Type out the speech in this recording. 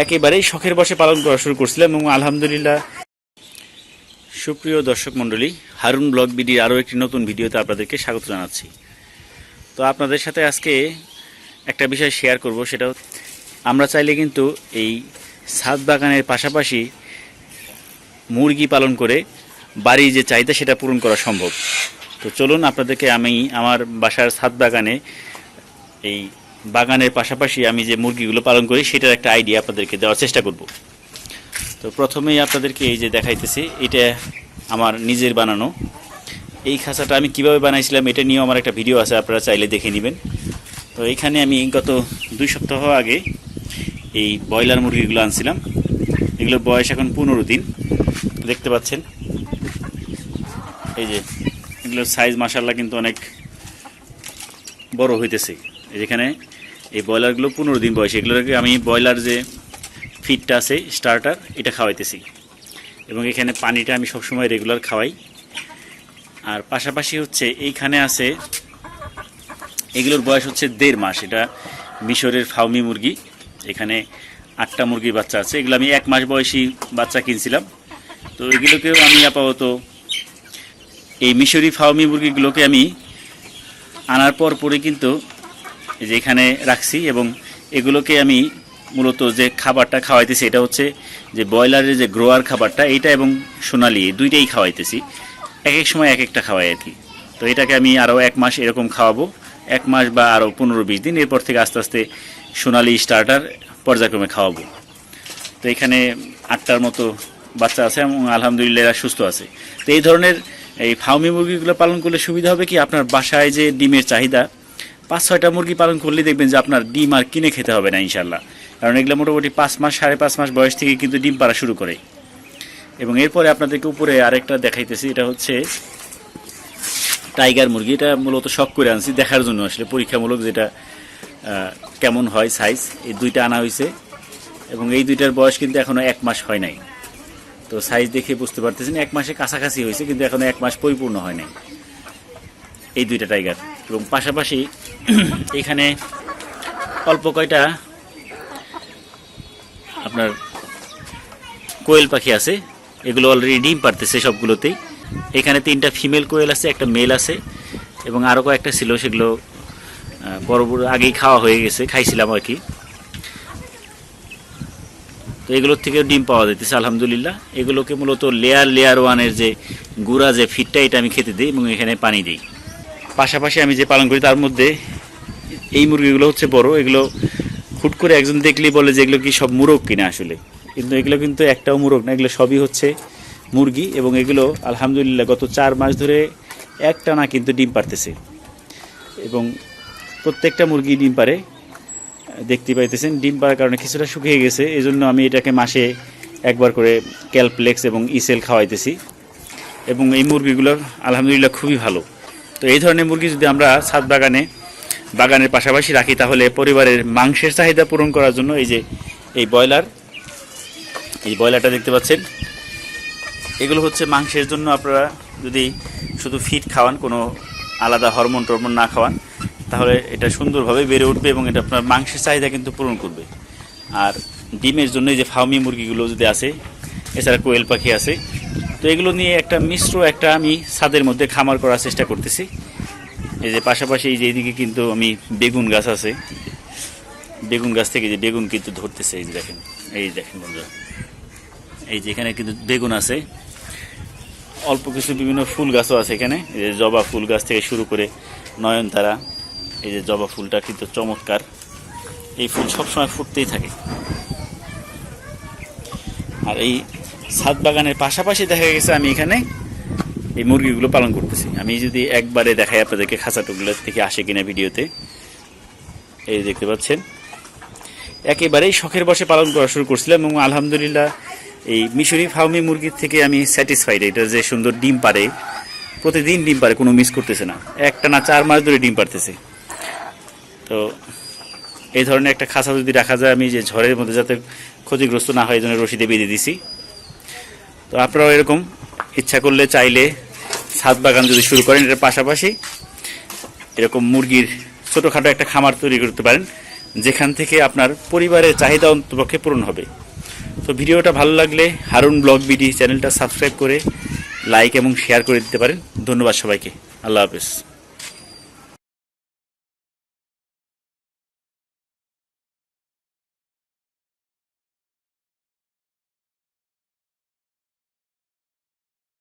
একেবারেই শখের বসে পালন করা শুরু করছিলাম এবং আলহামদুলিল্লাহ। সুপ্রিয় দর্শক মণ্ডলী, হারুন ব্লগ বিডির আরও একটি নতুন ভিডিওতে আপনাদেরকে স্বাগত জানাচ্ছি। তো আপনাদের সাথে আজকে একটা বিষয় শেয়ার করব, সেটা আমরা চাইলে কিন্তু এই ছাদ বাগানের পাশাপাশি মুরগি পালন করে বাড়ির যে চাহিদা, সেটা পূরণ করা সম্ভব। তো চলুন আপনাদেরকে আমি আমার বাসার ছাদ বাগানে এই বাগানের পাশাপাশি আমি যে মুরগিগুলো পালন করি, সেটার একটা আইডিয়া আপনাদেরকে দেওয়ার চেষ্টা করব। তো প্রথমেই আপনাদেরকে এই যে দেখাইতেছি, এটা আমার নিজের বানানো। এই খাঁচাটা আমি কীভাবে বানাইছিলাম, এটা নিয়েও আমার একটা ভিডিও আছে, আপনারা চাইলে দেখে নেবেন। তো এইখানে আমি গত দুই সপ্তাহ আগে এই ব্রয়লার মুরগিগুলো আনছিলাম। এগুলোর বয়স এখন পনেরো দিন, দেখতে পাচ্ছেন। এই যে, এগুলোর সাইজ মাসাল্লাহ কিন্তু অনেক বড় হইতেছে। যেখানে এই ব্রয়লারগুলো পনেরো দিন বয়স। এগুলোকে আমি ব্রয়লার যে ফিডটা আছে স্টার্টার এটা খাওয়াইতেছি। এবং এখানে পানিটা আমি সবসময় রেগুলার খাওয়াই। আর পাশাপাশি হচ্ছে এইখানে আছে, এগুলোর বয়স হচ্ছে দেড় মাস। এটা মিশরের ফাউমি মুরগি। এখানে আটটা মুরগির বাচ্চা আছে। এগুলো আমি এক মাস বয়সী বাচ্চা কিনছিলাম। তো এগুলোকেও আমি আপাতত এই মিশরি ফাউমি মুরগিগুলোকে আমি আনার পর পরে কিন্তু এই যে এখানে রাখছি এবং এগুলোকে আমি মূলত যে খাবারটা খাওয়াইতেছি, এটা হচ্ছে যে ব্রয়লারের যে গ্রোয়ার খাবারটা, এইটা এবং সোনালি দুইটাই খাওয়াইতেছি। এক এক সময় এক একটা খাওয়াই আর কি। তো এটাকে আমি আরও এক মাস এরকম খাওয়াবো। এক মাস বা আরও পনেরো বিশ দিন, এরপর থেকে আস্তে আস্তে সোনালি স্টার্টার পর্যায়ক্রমে খাওয়াবো। তো এখানে আটটার মতো বাচ্চা আছে এবং আলহামদুলিল্লাহ এরা সুস্থ আছে। তো এই ধরনের এই ফাউমি মুরগিগুলো পালন করলে সুবিধা হবে কি? আপনার বাসায় যে ডিমের চাহিদা পাঁচ ছয়টা মুরগি পালন করলে দেখবেন যে আপনার ডিম আর কিনে খেতে হবে না ইনশাল্লাহ কারণ এগুলো মোটামুটি পাঁচ মাস, সাড়ে পাঁচ মাস বয়স থেকে কিন্তু ডিম পাড়া শুরু করে। এবং এরপরে আপনাদেরকে উপরে আরেকটা দেখাইতেছি, এটা হচ্ছে টাইগার মুরগি। এটা মূলত শখ করে আনছি দেখার জন্য, আসলে পরীক্ষামূলক যেটা কেমন হয় সাইজ এই দুইটা আনা হয়েছে এবং এই দুইটার বয়স কিন্তু এখনও এক মাস হয় নাই। তো সাইজ দেখে বুঝতে পারতেছেন, এক মাসে কাছাকাছি হয়েছে কিন্তু এখনও এক মাস পরিপূর্ণ হয় নাই। এই দুইটা টাইগার। এবং পাশাপাশি এখানে অল্প কয়টা আপনার কোয়েল পাখি আছে। এগুলো অলরেডি ডিম পারতেছে সবগুলোতেই। এখানে তিনটা ফিমেল কোয়েল আছে, একটা মেল আছে, এবং আরও কয়েকটা ছিল সেগুলো পরবর্তী আগেই খাওয়া হয়ে গেছে, খাইছিলাম আর কি। তো এগুলোর থেকেও ডিম পাওয়া যেতেছে আলহামদুলিল্লাহ। এগুলোকে মূলত লেয়ার লেয়ার ওয়ানের যে গুড়া, যে ফিটটা এটা আমি খেতে দিই এবং এখানে পানি দিই। পাশাপাশি আমি যে পালন করি তার মধ্যে এই মুরগিগুলো হচ্ছে বড়। এগুলো হুট করে একজন দেখলেই বলে যে এগুলো কি সব মুরগ কিনা আসলে। কিন্তু এগুলো কিন্তু একটাও মুরগ না, এগুলো সবই হচ্ছে মুরগি এবং এগুলো আলহামদুলিল্লাহ গত চার মাস ধরে একটা না কিন্তু ডিম পারতেছে এবং প্রত্যেকটা মুরগি ডিম পারে দেখতে পাইতেছেন, ডিম পাওয়ার কারণে কিছুটা শুকিয়ে গেছে। এই জন্য আমি এটাকে মাসে একবার করে ক্যালপ্লেক্স এবং ইসেল খাওয়াইতেছি। এবং এই মুরগিগুলো আলহামদুলিল্লাহ খুবই ভালো। তো এই ধরনের মুরগি যদি আমরা ছাদ বাগানে, বাগানের পাশাপাশি রাখি, তাহলে পরিবারের মাংসের চাহিদা পূরণ করার জন্য এই যে এই ব্রয়লার, এই ব্রয়লারটা দেখতে পাচ্ছেন। এগুলো হচ্ছে মাংসের জন্য আপনারা যদি শুধু ফিট খাওয়ান, কোনো আলাদা হরমোন টরমোন না খাওয়ান, তাহলে এটা সুন্দরভাবে বেড়ে উঠবে এবং এটা আপনার মাংসের চাহিদা কিন্তু পূরণ করবে। আর ডিমের জন্য যে ফার্মি মুরগিগুলো যদি আছে এছাড়া কোয়েল পাখি আছে তো এগুলো নিয়ে একটা মিশ্র একটা আমি ছাদের মধ্যে খামার করার চেষ্টা করতেছি। এই যে পাশাপাশি এই যে এইদিকে কিন্তু আমি বেগুন গাছ আছে। বেগুন গাছ থেকে যে বেগুন কিন্তু ধরতেছে, এই যে দেখেন, এই দেখেন বন্ধুরা। এই যে এখানে কিন্তু বেগুন আছে। অল্প কিছু বিভিন্ন ফুল গাছও আছে এখানে। এই যে জবা ফুল গাছ থেকে শুরু করে নয়নতারা, এই যে জবা ফুলটা কিন্তু চমৎকার। এই ফুল সবসময় ফুটতেই থাকে। আর এই ছাদ বাগানের পাশাপাশি দেখা গেছে আমি এখানে এই মুরগিগুলো পালন করতেছি। আমি যদি একবারে দেখাই আপনাদেরকে খাঁচা খাঁচাটুগুলো থেকে আসে কিনা ভিডিওতে, এই দেখতে পাচ্ছেন, একেবারেই শখের বসে পালন করা শুরু করছিলাম এবং আলহামদুলিল্লাহ এই মিশরি ফার্মি মুরগির থেকে আমি স্যাটিসফাইড এটা যে সুন্দর ডিম পারে প্রতিদিন ডিম পারে কোনো মিস করতেছে না। একটা না চার মাস ধরে ডিম পারতেছে তো এই ধরনের একটা খাঁচা যদি রাখা যায়, আমি যে ঝড়ের মধ্যে যাতে ক্ষতিগ্রস্ত না হয়, এই জন্য রশিদে বেঁধে দিছি। তো আপনারাও এরকম ইচ্ছা করলে চাইলে ছাদ বাগান যদি শুরু করেন এটার পাশাপাশি এরকম মুরগির ছোটোখাটো একটা খামার তৈরি করতে পারেন, যেখান থেকে আপনার পরিবারের চাহিদা অন্তপক্ষে পূরণ হবে। তো ভিডিওটা ভালো লাগলে হারুন ব্লগ বিডি চ্যানেলটা সাবস্ক্রাইব করে লাইক এবং শেয়ার করে দিতে পারেন। ধন্যবাদ সবাইকে। আল্লাহ হাফেজ।